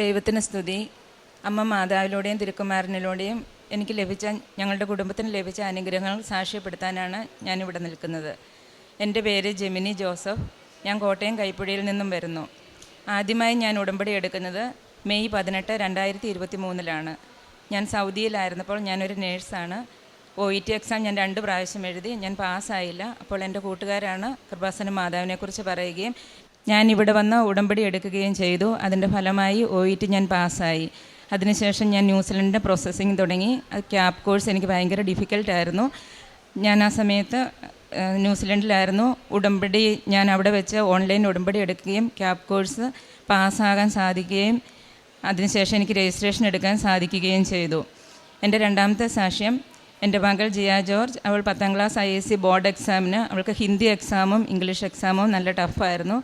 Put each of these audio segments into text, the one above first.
ദൈവത്തിന് സ്തുതി. അമ്മ മാതാവിലൂടെയും തിരുക്കുമാരനിലൂടെയും എനിക്ക് ലഭിച്ച ഞങ്ങളുടെ കുടുംബത്തിന് ലഭിച്ച അനുഗ്രഹങ്ങൾ സാക്ഷ്യപ്പെടുത്താനാണ് ഞാനിവിടെ നിൽക്കുന്നത്. എന്റെ പേര് ജെമിനി ജോസഫ്. ഞാൻ കോട്ടയം കൈപ്പുഴയിൽ നിന്നും വരുന്നു. ആദ്യമായി ഞാൻ ഉടമ്പടി എടുക്കുന്നത് മെയ് പതിനെട്ട് രണ്ടായിരത്തി ഇരുപത്തി മൂന്നിലാണ് ഞാൻ സൗദിയിലായിരുന്നപ്പോൾ ഞാനൊരു നേഴ്സാണ്. ഒ ഇ ടി എക്സാം ഞാൻ രണ്ട് പ്രാവശ്യം എഴുതി. ഞാൻ പാസ്സായില്ല. അപ്പോൾ എന്റെ കൂട്ടുകാരാണ് കൃപാസന മാതാവിനെക്കുറിച്ച് പറയുകയും ഞാൻ ഇവിടെ വന്ന് ഉടമ്പടി എടുക്കുകയും ചെയ്തു. അതിന്റെ ഫലമായി ഒ ടി ഞാൻ പാസ്സായി. അതിനുശേഷം ഞാൻ ന്യൂസിലൻഡിന്റെ പ്രോസസ്സിങ് തുടങ്ങി. ക്യാബ് കോഴ്സ് എനിക്ക് ഭയങ്കര ഡിഫിക്കൽട്ടായിരുന്നു ഞാൻ ആ സമയത്ത് ന്യൂസിലൻഡിലായിരുന്നു. ഉടമ്പടി ഞാൻ അവിടെ വെച്ച് ഓൺലൈൻ ഉടമ്പടി എടുക്കുകയും ക്യാബ് കോഴ്സ് പാസ്സാകാൻ സാധിക്കുകയും അതിനുശേഷം എനിക്ക് രജിസ്ട്രേഷൻ എടുക്കാൻ സാധിക്കുകയും ചെയ്തു. എന്റെ രണ്ടാമത്തെ സാക്ഷ്യം എന്റെ മകൾ ജിയ ജോർജ്. അവൾ പത്താം class I S C board എക്സാമിന് അവൾക്ക് ഹിന്ദി എക്സാമും ഇംഗ്ലീഷ് എക്സാമും നല്ല ടഫായിരുന്നു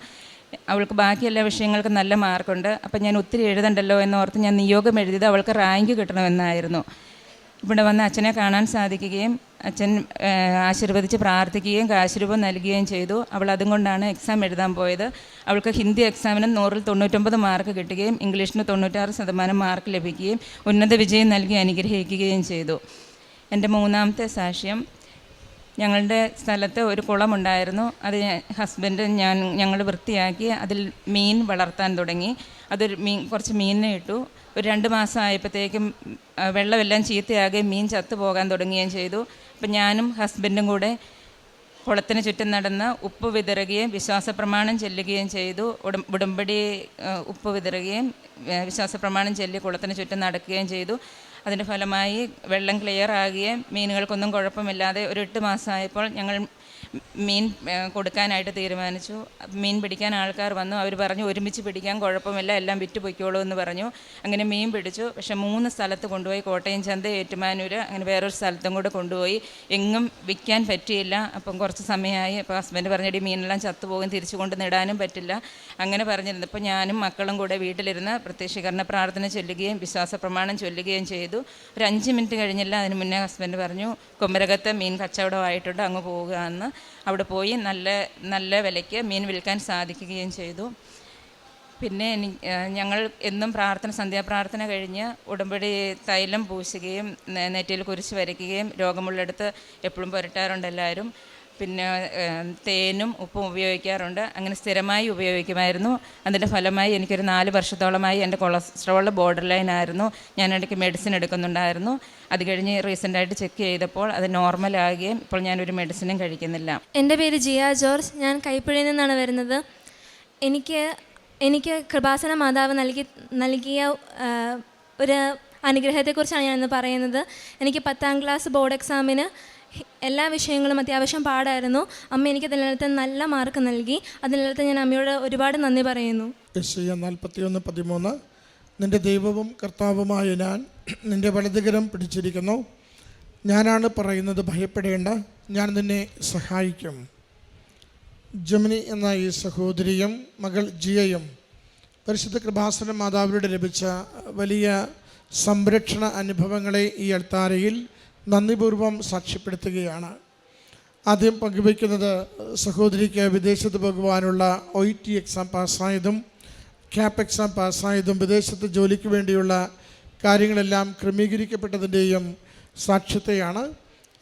അവൾക്ക് ബാക്കി എല്ലാ വിഷയങ്ങൾക്കും നല്ല മാർക്കുണ്ട്. അപ്പം ഞാൻ ഒത്തിരി എഴുതണ്ടല്ലോ എന്നോർത്ത് ഞാൻ നിയോഗം എഴുതിയത് അവൾക്ക് റാങ്ക് കിട്ടണമെന്നായിരുന്നു. ഇവിടെ വന്ന് അച്ഛനെ കാണാൻ സാധിക്കുകയും അച്ഛൻ ആശീർവദിച്ച് പ്രാർത്ഥിക്കുകയും കാശുരൂപം നൽകുകയും ചെയ്തു. അവൾ അതും കൊണ്ടാണ് എക്സാം എഴുതാൻ പോയത്. അവൾക്ക് ഹിന്ദി എക്സാമിന് നൂറിൽ തൊണ്ണൂറ്റൊമ്പത് മാർക്ക് കിട്ടുകയും ഇംഗ്ലീഷിന് തൊണ്ണൂറ്റാറ് ശതമാനം മാർക്ക് ലഭിക്കുകയും ഉന്നത വിജയം നൽകി അനുഗ്രഹിക്കുകയും ചെയ്തു. എന്റെ മൂന്നാമത്തെ സാക്ഷ്യം ഞങ്ങളുടെ സ്ഥലത്ത് ഒരു കുളമുണ്ടായിരുന്നു. അത് ഹസ്ബൻഡ് ഞാൻ ഞങ്ങൾ വൃത്തിയാക്കി അതിൽ മീൻ വളർത്താൻ തുടങ്ങി. അതൊരു മീൻ കുറച്ച് മീനിനെ ഇട്ടു. ഒരു രണ്ട് മാസം ആയപ്പോഴത്തേക്കും വെള്ളമെല്ലാം ചീത്തയാകുകയും മീൻ ചത്തു പോകാൻ തുടങ്ങുകയും ചെയ്തു. അപ്പം ഞാനും ഹസ്ബൻഡും കൂടെ കുളത്തിന് ചുറ്റും നടന്ന് ഉപ്പ് വിതറുകയും വിശ്വാസ പ്രമാണം ചെല്ലുകയും ചെയ്തു. ഉടം ഉടമ്പടി ഉപ്പ് വിതറുകയും വിശ്വാസ പ്രമാണം ചെല്ലി കുളത്തിന് ചുറ്റും നടക്കുകയും ചെയ്തു. അതിന്റെ ഫലമായി വെള്ളം ക്ലിയർ ആകുകയും മീനുകൾക്കൊന്നും കുഴപ്പമില്ലാതെ ഒരു എട്ട് മാസമായപ്പോൾ ഞങ്ങൾ മീൻ കൊടുക്കാനായിട്ട് തീരുമാനിച്ചു. മീൻ പിടിക്കാൻ ആൾക്കാർ വന്നു. അവർ പറഞ്ഞു ഒരുമിച്ച് പിടിക്കാൻ കുഴപ്പമില്ല എല്ലാം വിറ്റ് പൊയ്ക്കോളൂ എന്ന് പറഞ്ഞു. അങ്ങനെ മീൻ പിടിച്ചു. പക്ഷേ മൂന്ന് സ്ഥലത്ത് കൊണ്ടുപോയി കോട്ടയം ചന്ത ഏറ്റുമാനൂർ അങ്ങനെ വേറൊരു സ്ഥലത്തും കൂടെ കൊണ്ടുപോയി. എങ്ങും വിൽക്കാൻ പറ്റിയില്ല. അപ്പം കുറച്ച് സമയമായി. അപ്പോൾ ഹസ്ബൻഡ് പറഞ്ഞടി മീനെല്ലാം ചത്തുപോകും തിരിച്ചു കൊണ്ട് നിടാനും പറ്റില്ല. അങ്ങനെ പറഞ്ഞിരുന്നു. ഇപ്പോൾ ഞാനും മക്കളും കൂടെ വീട്ടിലിരുന്ന് പ്രത്യക്ഷീകരണ പ്രാർത്ഥന ചൊല്ലുകയും വിശ്വാസ പ്രമാണം ചൊല്ലുകയും ചെയ്തു. ഒരു അഞ്ച് മിനിറ്റ് കഴിഞ്ഞില്ല. അതിന് മുന്നേ ഹസ്ബൻഡ് പറഞ്ഞു കുമരകത്തെ മീൻ കച്ചവടമായിട്ടുണ്ട് അങ്ങ് പോകുക എന്ന് അവിടെ പോയി നല്ല നല്ല വിലയ്ക്ക് മീൻ വിൽക്കാൻ സാധിക്കുകയും ചെയ്തു. പിന്നെ ഞങ്ങൾ എന്നും പ്രാർത്ഥന സന്ധ്യാപ്രാർത്ഥന കഴിഞ്ഞ് ഉടമ്പടി തൈലം പൂശുകയും നെറ്റിയിൽ കുരിശ് വരയ്ക്കുകയും രോഗമുള്ളിടത്ത് എപ്പോഴും പുരട്ടാറുണ്ട് എല്ലാവരും. പിന്നെ തേനും ഉപ്പും ഉപയോഗിക്കാറുണ്ട്. അങ്ങനെ സ്ഥിരമായി ഉപയോഗിക്കുമായിരുന്നു. അതിന്റെ ഫലമായി എനിക്കൊരു നാല് വർഷത്തോളമായി എന്റെ കൊളസ്ട്രോൾ ബോർഡർ ലൈൻ ആയിരുന്നു ഞാൻ ഇടയ്ക്ക് മെഡിസിൻ എടുക്കുന്നുണ്ടായിരുന്നു. അത് കഴിഞ്ഞ് റീസെന്റായിട്ട് ചെക്ക് ചെയ്തപ്പോൾ അത് നോർമൽ ആകുകയും ഇപ്പോൾ ഞാനൊരു മെഡിസിനും കഴിക്കുന്നില്ല. എന്റെ പേര് ജിയ ജോർജ്. ഞാൻ കൈപ്പുഴയിൽ നിന്നാണ് വരുന്നത്. എനിക്ക് എനിക്ക് കൃപാസന മാതാവ് നൽകി നൽകിയ ഒരു അനുഗ്രഹത്തെക്കുറിച്ചാണ് ഞാനിന്ന് പറയുന്നത്. എനിക്ക് പത്താം ക്ലാസ് ബോർഡ് എക്സാമിന് എല്ലാ വിഷയങ്ങളും അത്യാവശ്യം പാടായിരുന്നു. അമ്മ എനിക്ക് അതിനകത്ത് നല്ല മാർക്ക് നൽകി. അതിനകത്ത് ഞാൻ അമ്മയോട് ഒരുപാട് നന്ദി പറയുന്നു. നാൽപ്പത്തിയൊന്ന് പതിമൂന്ന്. നിന്റെ ദൈവവും കർത്താവുമായ ഞാൻ നിന്റെ വലതുകരം പിടിച്ചിരിക്കുന്നു. ഞാനാണ് പറയുന്നത് ഭയപ്പെടേണ്ട. ഞാൻ നിന്നെ സഹായിക്കും. ജമിനി എന്ന ഈ സഹോദരിയും മകൾ ജിയയും പരിശുദ്ധ കൃപാസന മാതാവിലൂടെ ലഭിച്ച വലിയ സംരക്ഷണ അനുഭവങ്ങളെ ഈ അൾത്താരയിൽ നന്ദിപൂർവം സാക്ഷ്യപ്പെടുത്തുകയാണ്. ആദ്യം പങ്കുവയ്ക്കുന്നത് സഹോദരിക്ക് വിദേശത്ത് പോകുവാനുള്ള ഒ ടി എക്സാം പാസ്സായതും ക്യാപ് എക്സാം പാസ്സായതും വിദേശത്ത് ജോലിക്ക് വേണ്ടിയുള്ള കാര്യങ്ങളെല്ലാം ക്രമീകരിക്കപ്പെട്ടതിന്റെയും സാക്ഷ്യത്തെയാണ്.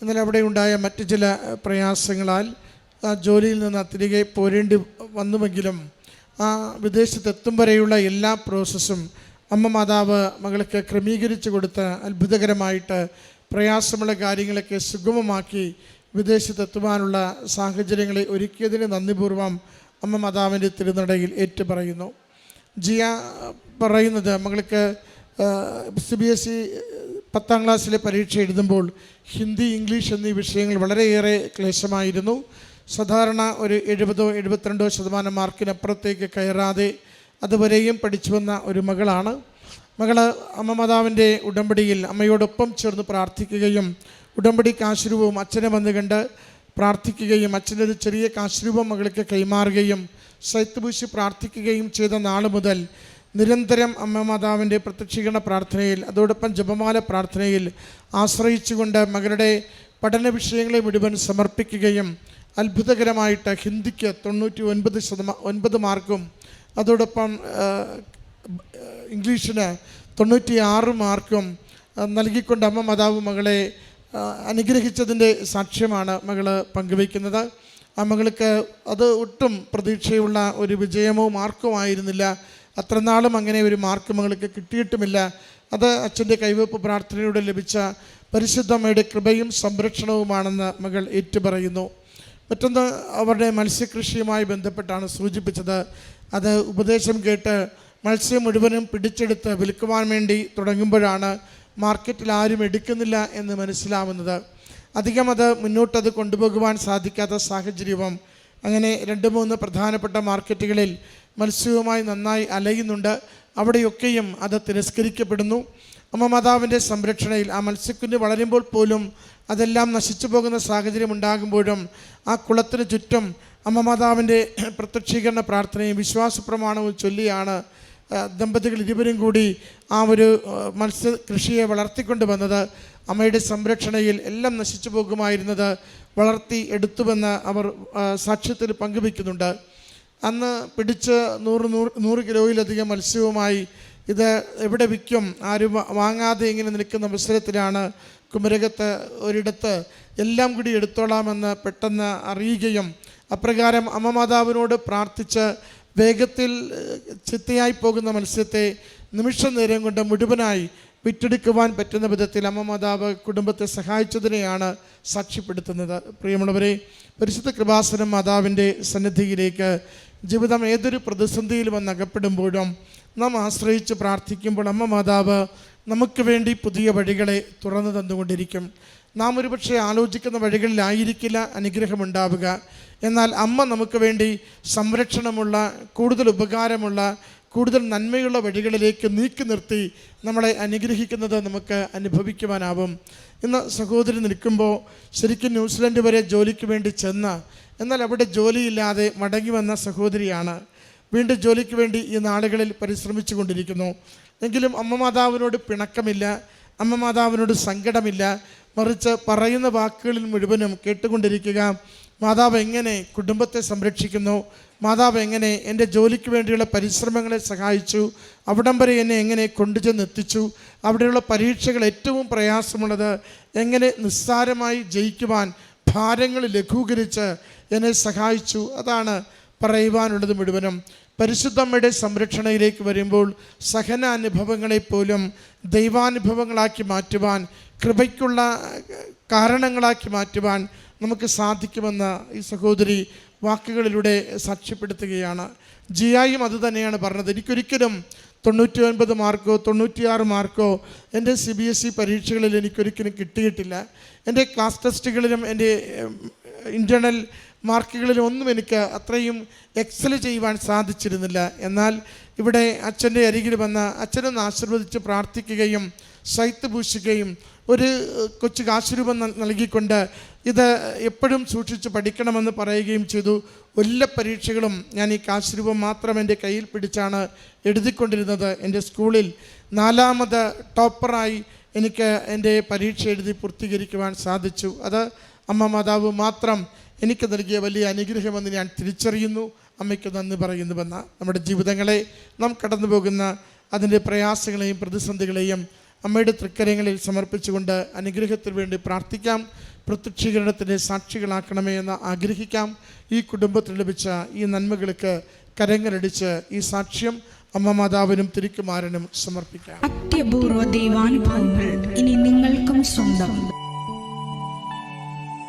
എന്നാൽ അവിടെ ഉണ്ടായ മറ്റ് ചില പ്രയാസങ്ങളാൽ ആ ജോലിയിൽ നിന്ന് തിരികെ പോരേണ്ടി വന്നുവെങ്കിലും ആ വിദേശത്തെത്തും വരെയുള്ള എല്ലാ പ്രോസസ്സും അമ്മ മാതാവ് മകൾക്ക് ക്രമീകരിച്ചു കൊടുത്ത് അത്ഭുതകരമായിട്ട് പ്രയാസമുള്ള കാര്യങ്ങളൊക്കെ സുഗമമാക്കി വിദേശത്തെത്തുവാനുള്ള സാഹചര്യങ്ങളെ ഒരുക്കിയതിന് നന്ദിപൂർവം അമ്മ മാതാവിന്റെ തിരുനടയിൽ ഏറ്റുപറയുന്നു. ജിയ പറയുന്നത് മകൾക്ക് സി ബി എസ് ഇ പത്താം ക്ലാസ്സിലെ പരീക്ഷ എഴുതുമ്പോൾ ഹിന്ദി ഇംഗ്ലീഷ് എന്നീ വിഷയങ്ങൾ വളരെയേറെ ക്ലേശമായിരുന്നു. സാധാരണ ഒരു എഴുപതോ എഴുപത്തിരണ്ടോ ശതമാനം മാർക്കിനപ്പുറത്തേക്ക് കയറാതെ അതുവരെയും പഠിച്ചു വന്ന ഒരു മകളാണ്. മകൾ അമ്മ മാതാവിന്റെ ഉടമ്പടിയിൽ അമ്മയോടൊപ്പം ചേർന്ന് പ്രാർത്ഥിക്കുകയും ഉടമ്പടി കാശുരൂപവും അച്ഛനെ വന്ന് കണ്ട് പ്രാർത്ഥിക്കുകയും അച്ഛനൊരു ചെറിയ കാശുരൂപം മകൾക്ക് കൈമാറുകയും സൈത്തുപൂശി പ്രാർത്ഥിക്കുകയും ചെയ്ത നാൾ മുതൽ നിരന്തരം അമ്മ മാതാവിന്റെ പ്രത്യക്ഷീകരണ പ്രാർത്ഥനയിൽ അതോടൊപ്പം ജപമാല പ്രാർത്ഥനയിൽ ആശ്രയിച്ചുകൊണ്ട് മകളുടെ പഠന വിഷയങ്ങളെ മുഴുവൻ സമർപ്പിക്കുകയും അത്ഭുതകരമായിട്ട് ഹിന്ദിക്ക് തൊണ്ണൂറ്റി ഒൻപത് ശതമാ ഒൻപത് മാർക്കും അതോടൊപ്പം ഇംഗ്ലീഷിന് തൊണ്ണൂറ്റി ആറ് മാർക്കും നൽകിക്കൊണ്ട് അമ്മ മാതാവ് മകളെ അനുഗ്രഹിച്ചതിന്റെ സാക്ഷ്യമാണ് മകൾ പങ്കുവയ്ക്കുന്നത്. ആ മകൾക്ക് അത് ഒട്ടും പ്രതീക്ഷയുള്ള ഒരു വിജയമോ മാർക്കോ ആയിരുന്നില്ല. അത്രനാളും അങ്ങനെ ഒരു മാർക്ക് മകൾക്ക് കിട്ടിയിട്ടുമില്ല. അത് അച്ഛന്റെ കൈവപ്പ് പ്രാർത്ഥനയിലൂടെ ലഭിച്ച പരിശുദ്ധമ്മയുടെ കൃപയും സംരക്ഷണവുമാണെന്ന് മകൾ ഏറ്റുപറയുന്നു. മറ്റൊന്ന് അവരുടെ മത്സ്യകൃഷിയുമായി ബന്ധപ്പെട്ടാണ് സൂചിപ്പിച്ചത്. അത് ഉപദേശം കേട്ട് മത്സ്യം മുഴുവനും പിടിച്ചെടുത്ത് വിൽക്കുവാൻ വേണ്ടി തുടങ്ങുമ്പോഴാണ് മാർക്കറ്റിൽ ആരും എടുക്കുന്നില്ല എന്ന് മനസ്സിലാവുന്നത്. അധികം അത് മുന്നോട്ടത് കൊണ്ടുപോകുവാൻ സാധിക്കാത്ത സാഹചര്യവും അങ്ങനെ രണ്ട് മൂന്ന് പ്രധാനപ്പെട്ട മാർക്കറ്റുകളിൽ മത്സ്യവുമായി നന്നായി അലയുന്നുണ്ട്. അവിടെയൊക്കെയും അത് തിരസ്കരിക്കപ്പെടുന്നു. അമ്മ മാതാവിന്റെ സംരക്ഷണയിൽ ആ മത്സ്യക്കുഞ്ഞ് വളരുമ്പോൾ പോലും അതെല്ലാം നശിച്ചു പോകുന്ന സാഹചര്യം ഉണ്ടാകുമ്പോഴും ആ കുളത്തിന് ചുറ്റും അമ്മ മാതാവിന്റെ പ്രത്യക്ഷീകരണ പ്രാർത്ഥനയും വിശ്വാസ പ്രമാണവും ചൊല്ലിയാണ് ദമ്പതികൾ ഇരുവരും കൂടി ആ ഒരു മത്സ്യ കൃഷിയെ വളർത്തിക്കൊണ്ട് വന്നത് അമ്മയുടെ സംരക്ഷണയിൽ എല്ലാം നശിച്ചു പോകുമായിരുന്നത് വളർത്തി എടുത്തുവെന്ന് അവർ സാക്ഷ്യത്തിൽ പങ്കുവയ്ക്കുന്നുണ്ട്. അന്ന് പിടിച്ച് നൂറ് നൂറ് നൂറ് കിലോയിലധികം മത്സ്യവുമായി ഇത് എവിടെ വിൽക്കും ആരും വാങ്ങാതെ ഇങ്ങനെ നിൽക്കുന്ന അവസരത്തിലാണ് കുമരകത്ത് ഒരിടത്ത് എല്ലാം കൂടി എടുത്തോളാമെന്ന് പെട്ടെന്ന് അറിയുകയും അപ്രകാരം അമ്മമാതാവിനോട് പ്രാർത്ഥിച്ച് വേഗത്തിൽ ചിത്തയായി പോകുന്ന മത്സ്യത്തെ നിമിഷ നേരം കൊണ്ട് മുഴുവനായി വിറ്റെടുക്കുവാൻ പറ്റുന്ന വിധത്തിൽ അമ്മ മാതാവ് കുടുംബത്തെ സഹായിച്ചതിനെയാണ് സാക്ഷ്യപ്പെടുത്തുന്നത്. പ്രിയമുള്ളവരെ പരിശുദ്ധ കൃപാസനം മാതാവിന്റെ സന്നിധിയിലേക്ക് ജീവിതം ഏതൊരു പ്രതിസന്ധിയിലും വന്ന് അകപ്പെടുമ്പോഴും നാം ആശ്രയിച്ച് പ്രാർത്ഥിക്കുമ്പോൾ അമ്മ മാതാവ് നമുക്ക് വേണ്ടി പുതിയ വഴികളെ തുറന്നു തന്നുകൊണ്ടിരിക്കും. നാം ഒരുപക്ഷെ ആലോചിക്കുന്ന വഴികളിലായിരിക്കില്ല അനുഗ്രഹമുണ്ടാവുക. എന്നാൽ അമ്മ നമുക്ക് വേണ്ടി സംരക്ഷണമുള്ള കൂടുതൽ ഉപകാരമുള്ള കൂടുതൽ നന്മയുള്ള വഴികളിലേക്ക് നീക്കി നിർത്തി നമ്മളെ അനുഗ്രഹിക്കുന്നത് നമുക്ക് അനുഭവിക്കുവാനാവും. ഇന്ന് സഹോദരി നിൽക്കുമ്പോൾ ശരിക്കും ന്യൂസിലൻഡ് വരെ ജോലിക്ക് വേണ്ടി ചെന്ന് എന്നാൽ അവിടെ ജോലിയില്ലാതെ മടങ്ങി വന്ന സഹോദരിയാണ്. വീണ്ടും ജോലിക്ക് വേണ്ടി ഈ നാളുകളിൽ പരിശ്രമിച്ചു കൊണ്ടിരിക്കുന്നു. എങ്കിലും അമ്മ മാതാവിനോട് പിണക്കമില്ല. അമ്മ മാതാവിനോട് സങ്കടമില്ല. മറിച്ച് പറയുന്ന വാക്കുകളിൽ മുഴുവനും കേട്ടുകൊണ്ടിരിക്കുക. മാതാവ് എങ്ങനെ കുടുംബത്തെ സംരക്ഷിക്കുന്നു? മാതാവ് എങ്ങനെ എന്റെ ജോലിക്ക് വേണ്ടിയുള്ള പരിശ്രമങ്ങളെ സഹായിച്ചു? അവിടം വരെ എന്നെ എങ്ങനെ കൊണ്ടുചെന്ന് എത്തിച്ചു അവിടെയുള്ള പരീക്ഷകൾ ഏറ്റവും പ്രയാസമുള്ളത് എങ്ങനെ നിസ്സാരമായി ജയിക്കുവാൻ ഭാരങ്ങൾ ലഘൂകരിച്ച് എന്നെ സഹായിച്ചു? അതാണ് പറയുവാനുള്ളത് മുഴുവനും. പരിശുദ്ധമ്മയുടെ സംരക്ഷണയിലേക്ക് വരുമ്പോൾ സഹന അനുഭവങ്ങളെപ്പോലും ദൈവാനുഭവങ്ങളാക്കി മാറ്റുവാൻ കൃപയ്ക്കുള്ള കാരണങ്ങളാക്കി മാറ്റുവാൻ നമുക്ക് സാധിക്കുമെന്ന് ഈ സഹോദരി വാക്കുകളിലൂടെ സാക്ഷ്യപ്പെടുത്തുകയാണ്. ജിയായും അത് തന്നെയാണ് പറഞ്ഞത്. എനിക്കൊരിക്കലും തൊണ്ണൂറ്റി ഒൻപത് മാർക്കോ തൊണ്ണൂറ്റിയാറ് മാർക്കോ എന്റെ സി ബി എസ് ഇ പരീക്ഷകളിൽ എനിക്കൊരിക്കലും കിട്ടിയിട്ടില്ല. എന്റെ ക്ലാസ് ടെസ്റ്റുകളിലും എന്റെ ഇന്റേർണൽ മാർക്കുകളിലും ഒന്നും എനിക്ക് അത്രയും എക്സൽ ചെയ്യുവാൻ സാധിച്ചിരുന്നില്ല. എന്നാൽ ഇവിടെ അച്ഛന്റെ അരികിൽ വന്ന് അച്ഛനൊന്ന് ആശീർവദിച്ച് പ്രാർത്ഥിക്കുകയും ശൈത്ത് പൂശുകയും ഒരു കൊച്ചു കാശുരൂപം നൽ- നൽകിക്കൊണ്ട് ഇത് എപ്പോഴും സൂക്ഷിച്ച് പഠിക്കണമെന്ന് പറയുകയും ചെയ്തു. എല്ലാ പരീക്ഷകളും ഞാൻ ഈ കാശുരൂപം മാത്രം എന്റെ കയ്യിൽ പിടിച്ചാണ് എഴുതിക്കൊണ്ടിരുന്നത്. എന്റെ സ്കൂളിൽ നാലാമത് ടോപ്പറായി എനിക്ക് എന്റെ പരീക്ഷ എഴുതി പൂർത്തീകരിക്കുവാൻ സാധിച്ചു. അത് അമ്മ മാതാവ് മാത്രം എനിക്ക് നൽകിയ വലിയ അനുഗ്രഹമെന്ന് ഞാൻ തിരിച്ചറിയുന്നു. അമ്മയ്ക്ക് നന്ദി പറയുന്നുവെന്ന നമ്മുടെ ജീവിതങ്ങളെ നാം കടന്നു പോകുന്ന അതിന്റെ പ്രയാസങ്ങളെയും പ്രതിസന്ധികളെയും അമ്മയുടെ തൃക്കരങ്ങളിൽ സമർപ്പിച്ചുകൊണ്ട് അനുഗ്രഹത്തിന് വേണ്ടി പ്രാർത്ഥിക്കാം. പ്രത്യക്ഷീകരണത്തിന്റെ സാക്ഷികളാക്കണമേ എന്ന് ആഗ്രഹിക്കാം. ഈ കുടുംബത്തിന് ലഭിച്ച ഈ നന്മകൾക്ക് കരങ്ങളടിച്ച് ഈ സാക്ഷ്യം അമ്മ മാതാവിനും തിരിക്കുമാരനും സമർപ്പിക്കാം. അത്യപൂർവ ദൈവാനുഭവങ്ങൾ ഇനി നിങ്ങൾക്കും സ്വന്തം.